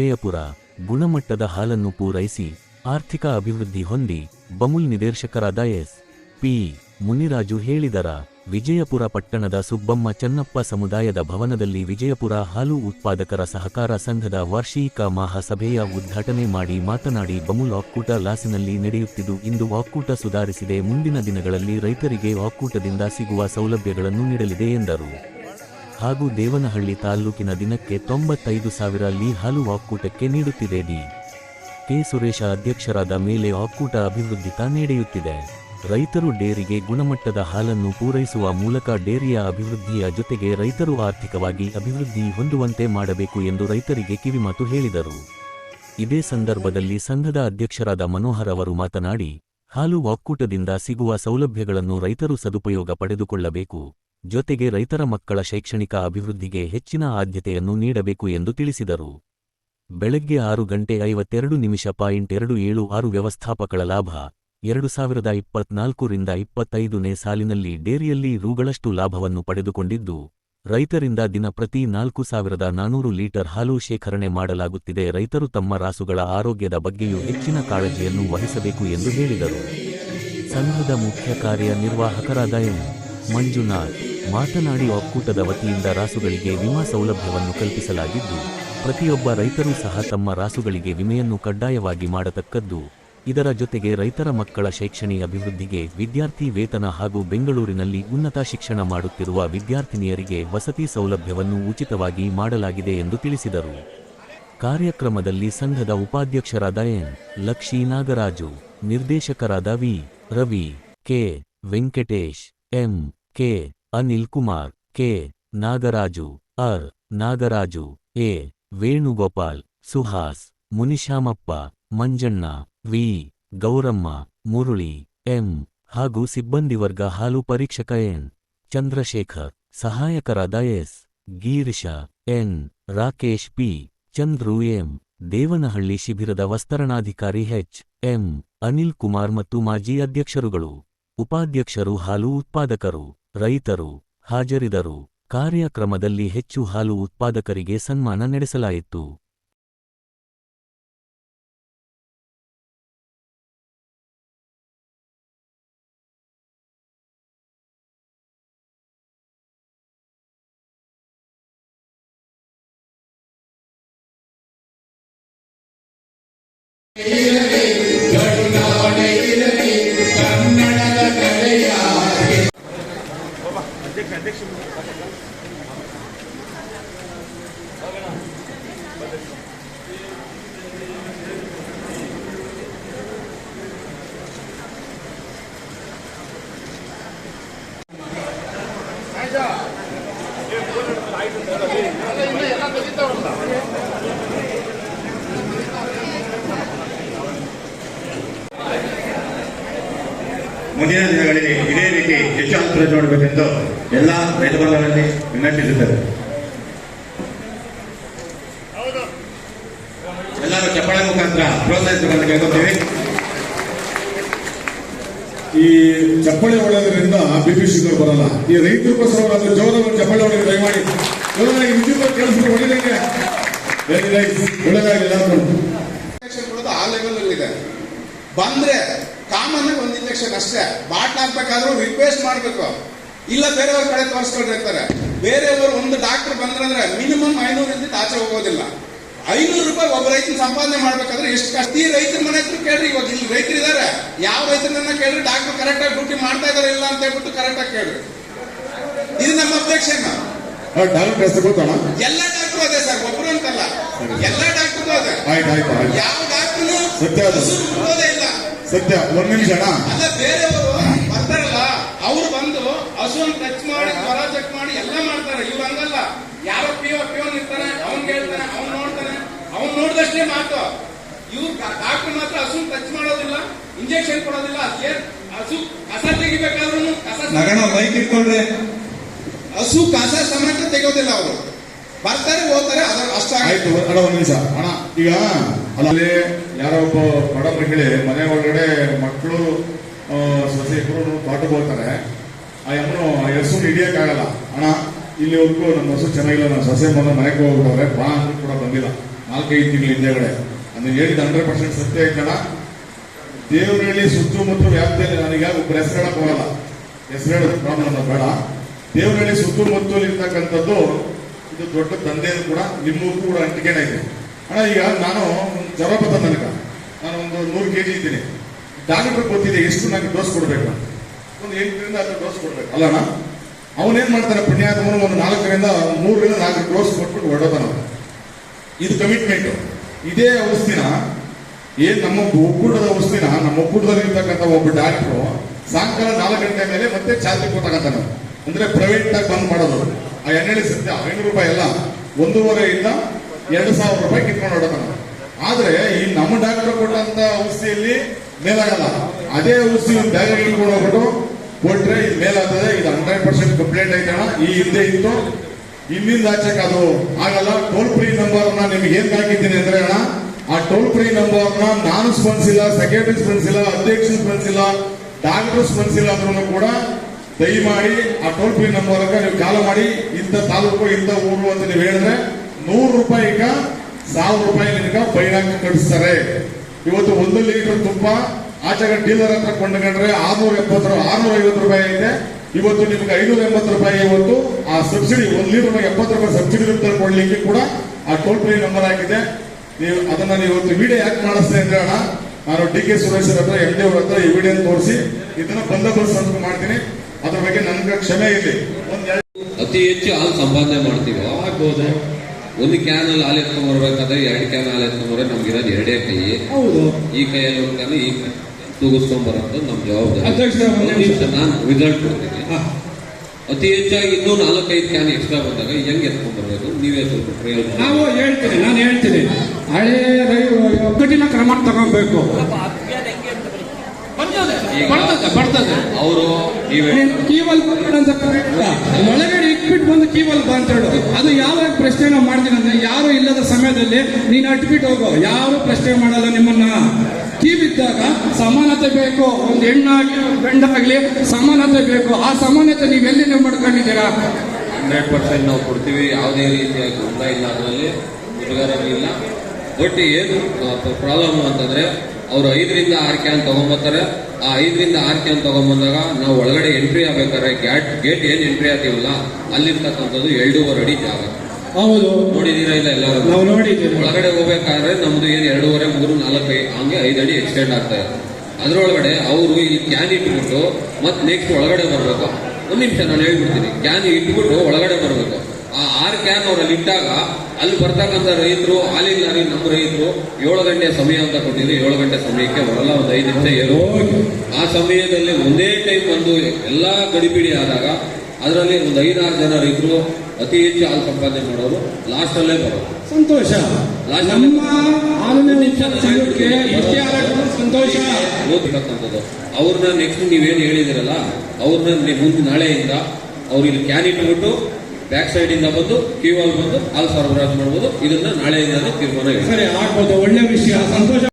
ವಿಜಯಪುರ ಗುಣಮಟ್ಟದ ಹಾಲನ್ನು ಪೂರೈಸಿ ಆರ್ಥಿಕ ಅಭಿವೃದ್ಧಿ ಹೊಂದಿ ಬಮುಲ್ ನಿರ್ದೇಶಕರಾದ ಎಸ್. ಪಿ. ಮುನಿರಾಜು ಹೇಳಿದರ, ವಿಜಯಪುರ ಪಟ್ಟಣದ ಸುಬ್ಬಮ್ಮ ಚನ್ನಪ್ಪ ಸಮುದಾಯದ ಭವನದಲ್ಲಿ ವಿಜಯಪುರ ಹಾಲು ಉತ್ಪಾದಕರ ಸಹಕಾರ ಸಂಘದ ವಾರ್ಷಿಕ ಮಹಾಸಭೆಯ ಉದ್ಘಾಟನೆ ಮಾಡಿ ಮಾತನಾಡಿ ಬಮುಲ್ ಒಕ್ಕೂಟ ಲಾಸಿನಲ್ಲಿ ನಡೆಯುತ್ತಿದ್ದು, ಇಂದು ಒಕ್ಕೂಟ ಸುಧಾರಿಸಿದೆ. ಮುಂದಿನ ದಿನಗಳಲ್ಲಿ ರೈತರಿಗೆ ಒಕ್ಕೂಟದಿಂದ ಸಿಗುವ ಸೌಲಭ್ಯಗಳನ್ನು ನೀಡಲಿದೆ ಎಂದರು. ಹಾಗೂ ದೇವನಹಳ್ಳಿ ತಾಲ್ಲೂಕಿನ ದಿನಕ್ಕೆ ತೊಂಬತ್ತೈದು ಸಾವಿರ ಲೀ ಹಾಲು ಒಕ್ಕೂಟಕ್ಕೆ ನೀಡುತ್ತಿದೆ ಡಿ ಕೆ. ಸುರೇಶ ಅಧ್ಯಕ್ಷರಾದ ಮೇಲೆ ಒಕ್ಕೂಟ ಅಭಿವೃದ್ಧಿ ನಡೆಯುತ್ತಿದೆ. ರೈತರು ಡೇರಿಗೆ ಗುಣಮಟ್ಟದ ಹಾಲನ್ನು ಪೂರೈಸುವ ಮೂಲಕ ಡೇರಿಯ ಅಭಿವೃದ್ಧಿಯ ಜೊತೆಗೆ ರೈತರು ಆರ್ಥಿಕವಾಗಿ ಅಭಿವೃದ್ಧಿ ಹೊಂದುವಂತೆ ಮಾಡಬೇಕು ಎಂದು ರೈತರಿಗೆ ಕಿವಿಮಾತು ಹೇಳಿದರು. ಇದೇ ಸಂದರ್ಭದಲ್ಲಿ ಸಂಘದ ಅಧ್ಯಕ್ಷರಾದ ಮನೋಹರ್ ಅವರು ಮಾತನಾಡಿ, ಹಾಲು ಒಕ್ಕೂಟದಿಂದ ಸಿಗುವ ಸೌಲಭ್ಯಗಳನ್ನು ರೈತರು ಸದುಪಯೋಗ ಪಡೆದುಕೊಳ್ಳಬೇಕು. ಜೊತೆಗೆ ರೈತರ ಮಕ್ಕಳ ಶೈಕ್ಷಣಿಕ ಅಭಿವೃದ್ಧಿಗೆ ಹೆಚ್ಚಿನ ಆದ್ಯತೆಯನ್ನು ನೀಡಬೇಕು ಎಂದು ತಿಳಿಸಿದರು. ಬೆಳಗ್ಗೆ ಆರು ಗಂಟೆ ಐವತ್ತೆರಡು ನಿಮಿಷ ಪಾಯಿಂಟ್ ಎರಡು ಏಳು ಆರು ವ್ಯವಸ್ಥಾಪಕಳ ಲಾಭ, ಎರಡು ಸಾವಿರದ ಇಪ್ಪತ್ನಾಲ್ಕರಿಂದ ಇಪ್ಪತ್ತೈದನೇ ಸಾಲಿನಲ್ಲಿ ಡೇರಿಯಲ್ಲಿ ರೂಗಳಷ್ಟು ಲಾಭವನ್ನು ಪಡೆದುಕೊಂಡಿದ್ದು, ರೈತರಿಂದ ದಿನ ಪ್ರತಿ ನಾಲ್ಕು ಸಾವಿರದ ನಾನೂರು ಲೀಟರ್ ಹಾಲು ಶೇಖರಣೆ ಮಾಡಲಾಗುತ್ತಿದೆ. ರೈತರು ತಮ್ಮ ರಾಸುಗಳ ಆರೋಗ್ಯದ ಬಗ್ಗೆಯೂ ಹೆಚ್ಚಿನ ಕಾಳಜಿಯನ್ನು ವಹಿಸಬೇಕು ಎಂದು ಹೇಳಿದರು. ಸಂಘದ ಮುಖ್ಯ ಕಾರ್ಯನಿರ್ವಾಹಕರಾದ ಎಂ. ಮಂಜುನಾಥ್ ಮಾತನಾಡಿ ಒಕ್ಕೂಟದ ವತಿಯಿಂದ ರಾಸುಗಳಿಗೆ ವಿಮಾ ಸೌಲಭ್ಯವನ್ನು ಕಲ್ಪಿಸಲಾಗಿದ್ದು, ಪ್ರತಿಯೊಬ್ಬ ರೈತರೂ ಸಹ ತಮ್ಮ ರಾಸುಗಳಿಗೆ ವಿಮೆಯನ್ನು ಕಡ್ಡಾಯವಾಗಿ ಮಾಡತಕ್ಕದ್ದು, ಇದರ ಜೊತೆಗೆ ರೈತರ ಮಕ್ಕಳ ಶೈಕ್ಷಣಿಕ ಅಭಿವೃದ್ಧಿಗೆ ವಿದ್ಯಾರ್ಥಿ ವೇತನ ಹಾಗೂ ಬೆಂಗಳೂರಿನಲ್ಲಿ ಉನ್ನತ ಶಿಕ್ಷಣ ಮಾಡುತ್ತಿರುವ ವಿದ್ಯಾರ್ಥಿನಿಯರಿಗೆ ವಸತಿ ಸೌಲಭ್ಯವನ್ನು ಉಚಿತವಾಗಿ ಮಾಡಲಾಗಿದೆ ಎಂದು ತಿಳಿಸಿದರು. ಕಾರ್ಯಕ್ರಮದಲ್ಲಿ ಸಂಘದ ಉಪಾಧ್ಯಕ್ಷರಾದ ಎನ್. ಲಕ್ಷ್ಮೀ ನಾಗರಾಜು ನಿರ್ದೇಶಕರಾದ V. Ravi, K. Venkatesh M, K, Anil Kumar, K, Nagaraju R Nagaraju, A, Venugopal, Suhas, Munishamappa, Manjanna, V, Gowramma, Murali, M, ಹಾಗೂ ಸಿಬ್ಬಂದಿ ವರ್ಗ ಹಾಲು ಪರೀಕ್ಷಕ N, Chandrashekar, ಸಹಾಯಕರಾದ S Girish N, Rakesh P, Chandru M, Devanahalli ಶಿಬಿರದ ವಸ್ತರಣಾಧಿಕಾರಿ H, M, Anil Kumar ಮತ್ತು ಮಾಜಿ ಅಧ್ಯಕ್ಷರುಗಳು. ಉಪಾಧ್ಯಕ್ಷರು ಹಾಲು ಉತ್ಪಾದಕರು ರೈತರು ಹಾಜರಿದರು. ಕಾರ್ಯಕ್ರಮದಲ್ಲಿ ಹೆಚ್ಚು ಹಾಲು ಉತ್ಪಾದಕರಿಗೆ ಸನ್ಮಾನ ನಡೆಸಲಾಯಿತು. ಮುಂದಿನ ದಿನಗಳಲ್ಲಿ ಇದೇ ರೀತಿ ಯಶಾಂತರ ನೋಡಬೇಕೆಂದು ಎಲ್ಲ ರೈತ ಬಂಧುಗಳಲ್ಲಿ ಹೌದು. ಎಲ್ಲರೂ ಚಪ್ಪಾಳೆ ಮುಖಾಂತರ ಪ್ರೋತ್ಸಾಹಿಸುವಂತ ಕೇಳ್ಕೊತೀವಿ ಈ ಚಪ್ಪಳಿ ಹೊಡೆಯೋದ್ರಿಂದ ಬಿ ಪಿ ಶುಗರ್ ಬರಲ್ಲ. ಈ ರೈತರಿಗೋಸ್ಕರ ಒಂದು ಜೋರಾಗಿ ಚಪ್ಪಳಿ ಹೊಡೆಯೋದು ದಯಮಾಡಿ. ಜೋರಾಗಿ ವಿದ್ಯುತ್ ಕೆಲಸ ಹೊಡಿಲಿಕ್ಕೆ. ಒಳ್ಳೆದಾಗಿಲ್ಲ ಆ ಲೆವೆಲ್ ಇದೆ. ಬಂದ್ರೆ ಕಾಮನ್ ಒಂದು ಇಂಜೆಕ್ಷನ್ ಅಷ್ಟೇ. ಬಾಟ್ಲ್ ಹಾಕ್ಬೇಕಾದ್ರೂ ರಿಕ್ವೆಸ್ಟ್ ಮಾಡ್ಬೇಕು. ಇಲ್ಲ ಬೇರೆಯವ್ರ ಕಡೆ ತೋರಿಸ್ಕೊಂಡಿರ್ತಾರೆ ಬೇರೆಯವರು ಒಂದು ಡಾಕ್ಟರ್ ಬಂದ್ರಂದ್ರೆ ಮಿನಿಮಮ್ ಐನೂರಿಂದ ಆಚೆ ಹೋಗೋದಿಲ್ಲ. ಐನೂರು ರೂಪಾಯಿ ಒಬ್ಬ ರೈತನ ಸಂಪಾದನೆ ಮಾಡ್ಬೇಕಾದ್ರೆ ಎಷ್ಟು ಕಷ್ಟ. ಈ ರೈತರ ಮನೆ ಹತ್ರ ಕೇಳ್ರಿ ಇವಾಗ ಇಲ್ಲಿ ರೈತರು ಇದಾರೆ. ಯಾವ ರೈತರನ್ನ ಕೇಳ್ರಿ ಡಾಕ್ಟರ್ ಕರೆಕ್ಟ್ ಆಗಿ ಡ್ಯೂಟಿ ಮಾಡ್ತಾ ಇದಾರೆ ಇಲ್ಲ ಅಂತ ಹೇಳ್ಬಿಟ್ಟು ಕರೆಕ್ಟ್ ಆಗಿ ಕೇಳ್ರಿ. ಇದು ನಮ್ಮ ಅಬ್ಜೆಕ್ಷನ್ ಎಲ್ಲ ಡಾಕ್ಟರ್ ಅದೇ ಸರ್ ಒಬ್ರು ಅಂತಲ್ಲ. ಎಲ್ಲ ಡಾಕ್ಟರ್ ಅದೇ. ಯಾವ ಡಾಕ್ಟರ್ ಇಲ್ಲ. ಸತ್ಯ ಒಂದ್ ನಿಮಿಷ ಅಣ್ಣ. ಅಲ್ಲ ಬೇರೆಯವರು ಬರ್ತಾರಲ್ಲ ಅವ್ರು ಬಂದು ಹಸುವನ್ನು ಟಚ್ ಮಾಡಿ ಜ್ವರ ಚೆಕ್ ಮಾಡಿ ಎಲ್ಲ ಮಾಡ್ತಾರೆ. ಇವ್ರು ಹಂಗಲ್ಲ. ಯಾವ ಪಿಯೋ ಪಿಯೋನ್ ಇರ್ತಾನೆ ಅವ್ನ್ ಕೇಳ್ತಾನೆ ಅವ್ನ್ ನೋಡ್ತಾನೆ. ಅವ್ನ್ ನೋಡಿದಷ್ಟೇ ಮಾತು. ಇವ್ರು ಡಾಕ್ಟರ್ ಮಾತ್ರ ಹಸು ಟಚ್ ಮಾಡೋದಿಲ್ಲ ಇಂಜೆಕ್ಷನ್ ಕೊಡೋದಿಲ್ಲ. ಏನ್ ಹಸು ಕಸ ತೆಗಿಬೇಕಾದ್ರೂ ಕಸ ಮೈಕ್ ಇಟ್ಕೊಂಡ್ರೆ. ಹಸು ಕಸ ಸಮೇತ ತೆಗೋದಿಲ್ಲ ಅವರು. ಬರ್ತಾರೆ ಹೋಗ್ತಾರೆ ಅದ್ರ ಅಷ್ಟಾಗಿ ಆಯ್ತು, ಅಣ್ಣ, ಒಂದ್ ನಿಮಿಷ. ಅಣ್ಣ, ಈಗ ಅಲ್ಲೇ ಯಾರೋ ಒಬ್ಬ ಬಡ ಮಹಿಳೆ ಮನೆ ಒಳಗಡೆ ಮಕ್ಕಳು ಸೊಸೆ ಇಬ್ಬರು ತೋಟಕ್ಕೆ ಹೋಗ್ತಾರೆ ಆ ಅಮ್ಮನು ಆ ಹಸು ಹಿಡಿಯಕ್ಕಾಗಲ್ಲ ಅಣ್ಣ ಇಲ್ಲಿವರೆಗೂ ನಮ್ಮ ಹೆಸರು ಚೆನ್ನಾಗಿಲ್ಲ, ನಮ್ಮ ಸೊಸೆ ಬಂದು ಮನೆಗೆ ಹೋಗ್ಬಿಟ್ಟವ್ರೆ, ಬಾ ಅಂದ್ರೆ ಕೂಡ ಬಂದಿಲ್ಲ. ನಾಲ್ಕೈದು ತಿಂಗಳ ಹಿಂದೆಗಡೆ. ಅಂದ್ರೆ ಹೇಳಿದ ಹಂಡ್ರೆಡ್ ಪರ್ಸೆಂಟ್ ಸತ್ಯ ಐತಲ್ಲ ದೇವರಹಳ್ಳಿ ಸುತ್ತಮುತ್ತ ವ್ಯಾಪ್ತಿಯಲ್ಲಿ ನನಗೆ ಒಬ್ಬರು ಹೆಸರು ಹೇಳಕ್ ಹೋಗಲ್ಲ ಹೆಸರು ಹೇಳೋದು ಪ್ರಾಬ್ಲಮ್ ಬೇಡ. ದೇವರಹಳ್ಳಿ ಸುತ್ತಮುತ್ತಲು ಇರ್ತಕ್ಕಂಥದ್ದು ಇದು ದೊಡ್ಡ ದಂಧೆಯೂ ಕೂಡ ನಿಮ್ಮೂರು ಕೂಡ ಅಂಟಿಕೆನೇ ಇದೆ ಅಣ್ಣ, ಈಗ ನಾನು ಜ್ವರ ಬಂದ ನಾನು ಒಂದು ನೂರು ಕೆ ಜಿ ಇದ್ದೀನಿ. ಡಾಕ್ಟರ್ ಗೊತ್ತಿದೆ ಎಷ್ಟು ನನಗೆ ಡೋಸ್ ಕೊಡ್ಬೇಕು. ಒಂದು ಎಂಟರಿಂದ ಹತ್ತು ಡೋಸ್ ಕೊಡ್ಬೇಕು. ಅಲ್ಲಣ್ಣ, ಅವನೇನ್ ಮಾಡ್ತಾನೆ? ಪುಣ್ಯಾತ್ಮನು ಒಂದು ನಾಲ್ಕರಿಂದ ಮೂರರಿಂದ ನಾಲ್ಕು ಡೋಸ್ ಕೊಟ್ಬಿಟ್ಟು ಹೊರಡೋತಾನ ಅವ್ನು. ಇದು ಕಮಿಟ್ಮೆಂಟ್ ಇದೇ ಔಷಧಿನ, ಏನ್ ನಮ್ಮ ಒಕ್ಕೂಟದ ಔಷಧಿನ, ನಮ್ಮ ಒಕ್ಕೂಟದಲ್ಲಿ ಇರ್ತಕ್ಕಂಥ ಒಬ್ಬ ಡಾಕ್ಟ್ರು ಸಾಯಂಕಾಲ ನಾಲ್ಕು ಗಂಟೆ ಮೇಲೆ ಮತ್ತೆ ಚಾರ್ಜ್ ಕೊಟ್ಟಾಗ ಅಂದ್ರೆ ಪ್ರೈವೇಟ್ ಆಗಿ ಬಂದ್ ಮಾಡೋದು. ಆ ಎಣ್ಣೆ ಸತ್ಯ ಐನೂರು ರೂಪಾಯಿ ಅಲ್ಲ ಒಂದೂವರೆಯಿಂದ ಎರಡು ಸಾವಿರ ರೂಪಾಯಿ ಕಿತ್ಕೊಂಡು ಹೊಡತಾನ ಆದ್ರೆ ಈ ನಮ್ಮ ಡಾಕ್ಟರ್ ಕೊಟ್ಟಂತ ಔಷಧಿಯಲ್ಲಿ ಮೇಲಾಗಲ್ಲ. ಅದೇ ಔಷಧಿ ಬ್ಯಾಗ್ ಇಟ್ಕೊಂಡು ಹೋಗ್ಬಿಟ್ಟು ಕೊಟ್ರೆ ಇದು ಮೇಲಾಗ್ತದೆ. ಇದು ಹಂಡ್ರೆಡ್ ಪರ್ಸೆಂಟ್ ಕಂಪ್ಲೇಂಟ್ ಐತಣ ಈ ಹಿಂದೆ ಇತ್ತು. ಇಲ್ಲಿಂದ ಆಚೆಗೆ ಅದು ಆಗಲ್ಲ. ಟೋಲ್ ಫ್ರೀ ನಂಬರ್ನ ನಿಮ್ಗೆ ಏನ್ ಹಾಕಿದ್ದೀನಿ ಅಂದ್ರೆ ಅಣ್ಣ, ಆ ಟೋಲ್ ಫ್ರೀ ನಂಬರ್ನ ನಾನು ಸ್ಪಂದಿಸಿಲ್ಲ, ಸೆಕ್ರೆಟರಿ ಸ್ಪಂದಿಸಿಲ್ಲ ಅಧ್ಯಕ್ಷ ಸ್ಪಂದಿಸಿಲ್ಲ, ಡಾಕ್ಟರ್ ಸ್ಪಂದಿಸಿಲ್ಲ ಅಂದ್ರೂ ಕೂಡ ದಯಮಾಡಿ ಆ ಟೋಲ್ ಫ್ರೀ ನಂಬರ್ ನೀವು ಕಾಲ ಮಾಡಿ, ಇಂಥ ತಾಲೂಕು, ಇಂಥ ಊರು ಅಂತ ನೀವು ಹೇಳಿದ್ರೆ ನೂರು ರೂಪಾಯಿಗ ಸಾವಿರ ರೂಪಾಯಿ ನಿನಗ ಬೈರಾಂಗ ಕಳಿಸ್ತಾರೆ. ಇವತ್ತು ಒಂದು ಲೀಟರ್ ತುಪ್ಪ ಆಚೆಗೆ ಡೀಲರ್ ಹತ್ರ ಕೊಂಡ್ಕೊಂಡ್ರೆ ಆರ್ನೂರ ಎಪ್ಪತ್ತು ಆರ್ನೂರ ಐವತ್ತು ರೂಪಾಯಿ ಇದೆ ಇವತ್ತು ನಿಮ್ಗೆ ಐನೂರ ಎಂಬತ್ತು ರೂಪಾಯಿ ಇವತ್ತು. ಆ ಸಬ್ಸಿಡಿ ಒಂದು ಲೀಟರ್ ಎಪ್ಪತ್ತು ರೂಪಾಯಿ ಸಬ್ಸಿಡಿ ಕೊಡ್ಲಿಕ್ಕೆ ಕೂಡ ಆ ಟೋಲ್ ಫ್ರೀ ನಂಬರ್ ಆಗಿದೆ. ನೀವು ಅದನ್ನ ನೀವು ಇವತ್ತು ವಿಡಿಯೋ ಯಾಕೆ ಮಾಡಿಸ್ತೇನೆ ಅಂದ್ರೆ ಅಣ್ಣ ನಾನು ಡಿ ಕೆ ಸುರೇಶ್ ಹತ್ರ ಎಂ ಡಿ ಅವ್ರ ಹತ್ರ ಈ ವಿಡಿಯೋ ತೋರಿಸಿ. ಇದನ್ನ ಬಂದೋಬಸ್ತ್ ಮಾಡ್ತೀನಿ. ಕ್ಷಮೆ ಇರಲಿ ಅತಿ ಹೆಚ್ಚು ಹಾಲು ಸಂಪಾದನೆ ಮಾಡ್ತೀವಿ? ಆಗ್ಬೋದು ಒಂದು ಕ್ಯಾನ್ ಅಲ್ಲಿ ಹಾಲು ಎತ್ಕೊಂಡ್ ಬರ್ಬೇಕಾದ್ರೆ ಎರಡು ಕ್ಯಾನ್ ಹಾಲು ಎತ್ಕೊಂಡ್ ಬರೋ ನಮ್ಗಿರೋದು ಎರಡೇ ಕೈ. ಹೌದು. ಈ ಕೈಯಲ್ಲಿ ಒಂದು ಕ್ಯಾನ್ ಈ ತೂಗಿಸ್ಕೊಂಡ್ ಬರೋದು ನಮ್ ಜವಾಬ್ದಾರಿ. ನಾನು ರಿಸಲ್ಟ್ ಕೊಡ್ತೀನಿ. ಅತಿ ಹೆಚ್ಚಾಗಿ ಇನ್ನೂ ನಾಲ್ಕೈದು ಕ್ಯಾನ್ ಎಕ್ಸ್ಟ್ರಾ ಬಂದಾಗ ಹೆಂಗ್ ಎತ್ಕೊಂಡ್ ಬರ್ಬೇಕು? ನೀವೇ ಸ್ವಲ್ಪ ಪ್ರಯೋಗ ನಾವು ಹೇಳ್ತೀನಿ ನಾನು ಹೇಳ್ತೀನಿ. ಹಳೆ ಒಗ್ಗಟ್ಟಿನ ಕ್ರಮ ತಗೊಬೇಕು. ಬರ್ತದೆ ಬರ್ತದೆ. ಅವರು ನೀವೇ ಕೀವಲ್ ಅಂತ. ಒಳಗಡೆ ಇಟ್ಬಿಟ್ಟು ಬಂದು ಕೀವಲ್ ಬಾ ಅಂತ ಹೇಳೋದು ಅದು ಯಾವಾಗ ಪ್ರಶ್ನೆ ಮಾಡ್ತೀನಿ ಅಂದ್ರೆ ಯಾರು ಇಲ್ಲದ ಸಮಯದಲ್ಲಿ ನೀನು ಅಟ್ಬಿಟ್ಟು ಹೋಗೋ. ಯಾರು ಪ್ರಶ್ನೆ ಮಾಡಲ್ಲ ನಿಮ್ಮನ್ನ. ಕೀವಿದ್ದಾಗ ಸಮಾನತೆ ಬೇಕು. ಒಂದು ಹೆಣ್ಣಾಗ್ಲಿ ಒಂದು ಗಂಡಾಗ್ಲಿ ಸಮಾನತೆ ಬೇಕು. ಆ ಸಮಾನತೆ ನೀವು ಎಲ್ಲಿ ನೀವು ಮಾಡ್ಕೊಂಡಿದ್ದೀರಾ? ಹಂಡ್ರೆಡ್ ಪರ್ಸೆಂಟ್ ನಾವು ಕೊಡ್ತೀವಿ. ಯಾವುದೇ ರೀತಿಯ ಗೊಂದಲ ಇಲ್ಲ ಅದರಲ್ಲಿ. ಮುಜುಗರ ಇಲ್ಲ ಬಟ್ ಏನು ಪ್ರಾಬ್ಲಮ್ ಅಂತಂದ್ರೆ ಅವರು ಐದರಿಂದ ಆರು ಕ್ಯಾನ್ ತಗೊಂಬರ್ತಾರೆ ಆ ಐದರಿಂದ ಆರು ಕ್ಯಾನ್ ತೊಗೊಂಬಂದಾಗ ನಾವು ಒಳಗಡೆ ಎಂಟ್ರಿ ಆಗ್ಬೇಕಾದ್ರೆ ಗ್ಯಾಟ್ ಗೇಟ್ ಏನ್ ಎಂಟ್ರಿ ಆಗ್ತೀವಲ್ಲ ಅಲ್ಲಿರ್ತಕ್ಕಂಥದ್ದು ಎರಡೂವರೆ ಅಡಿ ಜಾಗ. ಹೌದು. ನೋಡಿದೀರಾ ಇಲ್ಲ ಎಲ್ಲರೂ? ನಾವು ನೋಡಿದ್ದೀವಿ. ಒಳಗಡೆ ಹೋಗ್ಬೇಕಾದ್ರೆ ನಮ್ದು ಏನು ಎರಡೂವರೆ ಮೂರು ನಾಲ್ಕು ಹಂಗೆ ಐದು ಅಡಿ ಎಕ್ಸ್ಟೆಂಡ್ ಆಗ್ತಾ ಇದೆ ಅದರೊಳಗಡೆ ಅವರು ಈ ಕ್ಯಾನ್ ಇಟ್ಬಿಟ್ಟು ಮತ್ತೆ ನೆಕ್ಸ್ಟ್ ಒಳಗಡೆ ಬರಬೇಕು. ಒಂದು ನಿಮಿಷ ನಾನು ಹೇಳ್ಬಿಡ್ತೀನಿ. ಕ್ಯಾನ್ ಇಟ್ಬಿಟ್ಟು ಒಳಗಡೆ ಬರಬೇಕು. ಆ ಆರು ಕ್ಯಾನ್ ಅವರಲ್ಲಿ ಇಟ್ಟಾಗ ಅಲ್ಲಿ ಬರ್ತಕ್ಕಂಥ ರೈತರು ಹಾಲಿನ ಲಾರಿ ನಮ್ಮ ರೈತರು ಏಳು ಗಂಟೆ ಸಮಯ ಅಂತ ಕೊಟ್ಟಿದ್ರು. ಏಳು ಗಂಟೆ ಸಮಯಕ್ಕೆ ಬರಲ್ಲ ಒಂದು ಐದು ನಿಮಿಷ ಏನೋ ಆ ಸಮಯದಲ್ಲಿ ಒಂದೇ ಟೈಮ್ ಬಂದು ಎಲ್ಲ ಗಡಿಬಿಡಿ ಆದಾಗ ಅದರಲ್ಲಿ ಒಂದು ಐದಾರು ಜನ ರೈತರು ಅತಿ ಹೆಚ್ಚು ಹಾಲು ಸಂಪಾದನೆ ಮಾಡೋರು ಲಾಸ್ಟ್ ಅಲ್ಲೇ ಬರೋದು ಸಂತೋಷ. ಅವ್ರನ್ನ ನೆಕ್ಸ್ಟ್ ನೀವೇನು ಹೇಳಿದಿರಲ್ಲ ಅವ್ರನ್ನ ಮುಂದೆ ನಾಳೆಯಿಂದ ಅವ್ರಿಗೆ ಕ್ಯಾನ್ ಇಟ್ಬಿಟ್ಟು ಬ್ಯಾಕ್ ಸೈಡ್ ಇಂದ ಬಂದು ಅಲ್ಲಿ ಬಂದು ಅಲ್ಲಿ ಸರಬರಾಜು ಮಾಡಬಹುದು ಇದನ್ನ ನಾಳೆಯಿಂದಾನೇ ತೀರ್ಮಾನ ಸರಿ, ಆಗ್ಬೋದು. ಒಳ್ಳೆ ವಿಷಯ. ಸಂತೋಷ.